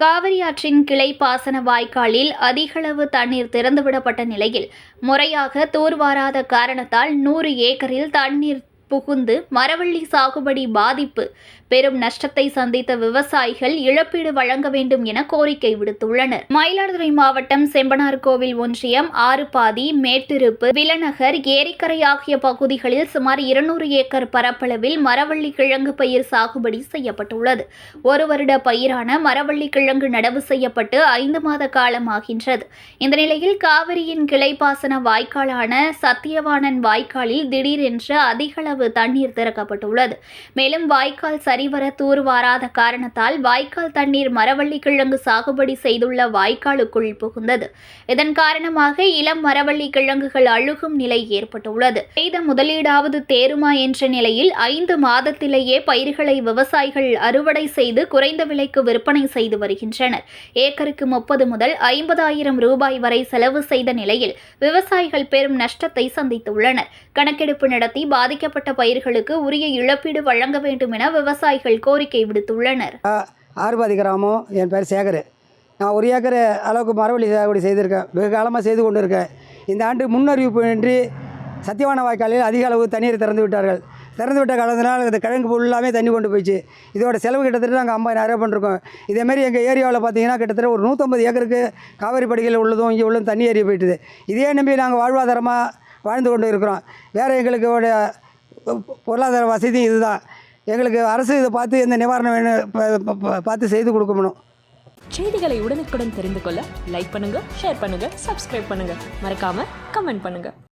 ஆற்றின் கிளை பாசன வாய்க்காலில் அதிகளவு தண்ணீர் திறந்துவிடப்பட்ட நிலையில் முறையாக தூர்வாராத காரணத்தால் நூறு ஏக்கரில் தண்ணீர் புகுந்து மரவள்ளி சாகுபடி பாதிப்பு. பெரும் நஷ்டத்தை சந்தித்த விவசாயிகள் இழப்பீடு வழங்க வேண்டும் என கோரிக்கை விடுத்துள்ளனர். மயிலாடுதுறை மாவட்டம் செம்பனார் கோவில் ஒன்றியம் ஆறுபாதி மேட்டிருப்பு விலநகர் ஏரிக்கரை ஆகிய பகுதிகளில் சுமார் இருநூறு ஏக்கர் பரப்பளவில் மரவள்ளி கிழங்கு பயிர் சாகுபடி செய்யப்பட்டுள்ளது. ஒரு வருட பயிரான மரவள்ளி கிழங்கு நடவு செய்யப்பட்டு ஐந்து மாத காலமாகின்றது. இந்த நிலையில் காவிரியின் கிளைப்பாசன வாய்க்காலான சத்தியவாணன் வாய்க்காலில் திடீரென்று அதிகளவு தண்ணீர் திறக்கப்பட்டுள்ளது. மேலும் வாய்க்கால் சரிவர தூர்வாராத காரணத்தால் வாய்க்கால் தண்ணீர் மரவள்ளி கிழங்கு சாகுபடி செய்துள்ள வாய்க்காலுக்குள் புகுந்தது. இதன் காரணமாக இளம் மரவள்ளி கிழங்குகள் அழுகும் நிலை ஏற்பட்டுள்ளது. செய்த முதலீடாவது தேருமா என்ற நிலையில் ஐந்து மாதத்திலேயே பயிர்களை விவசாயிகள் அறுவடை செய்து குறைந்த விலைக்கு விற்பனை செய்து வருகின்றனர். ஏக்கருக்கு முப்பது முதல் ஐம்பதாயிரம் ரூபாய் வரை செலவு செய்த நிலையில் விவசாயிகள் பெரும் நஷ்டத்தை சந்தித்துள்ளனர். கணக்கெடுப்பு நடத்தி பாதிக்கப்பட்ட பயிர்களுக்கு உரிய இழப்பீடு வழங்க வேண்டும் என விவசாயிகள் கோரிக்கை விடுத்துள்ளனர். ஆறுபாதி கிராமம் என் பேர் சேகர். நான் ஒரு ஏக்கர் அளவுக்கு மரவள்ளி சாகுபடி செய்திருக்கேன். வெகு காலமாக செய்து கொண்டு இருக்கேன் இந்த ஆண்டு முன்னறிவிப்பின்றி சத்தியவான வாய்க்காலில் அதிக அளவு தண்ணீர் திறந்து விட்டார்கள். திறந்து விட்ட காலத்தினால் இந்த கிழங்கு ஃபுல்லாமே தண்ணி கொண்டு போயிடுச்சு. இதோட செலவு கிட்டத்தட்ட நாங்கள் ஐம்பதாயிரம் பண்ணிருக்கோம். இதேமாரி எங்கள் ஏரியாவில் பார்த்தீங்கன்னா கிட்டத்தட்ட ஒரு நூற்றம்பது ஏக்கருக்கு காவேரி படுகையில் உள்ளதும் இங்கே உள்ளதும் தண்ணி ஏறி போயிட்டுது. இதே நம்பி நாங்கள் வாழ்வாதாரமாக வாழ்ந்து கொண்டு இருக்கிறோம். வேறு எங்களுக்கு பொருளாதார வசதியும் இதுதான். எங்களுக்கு அரசு இதை பார்த்து எந்த நிவாரணம் வேணும் பார்த்து செய்து கொடுக்கணும். செய்திகளை உடனுக்குடன் தெரிந்து கொள்ள லைக் பண்ணுங்க ஷேர் பண்ணுங்க சப்ஸ்கிரைப் பண்ணுங்க. மறக்காம கமெண்ட் பண்ணுங்க.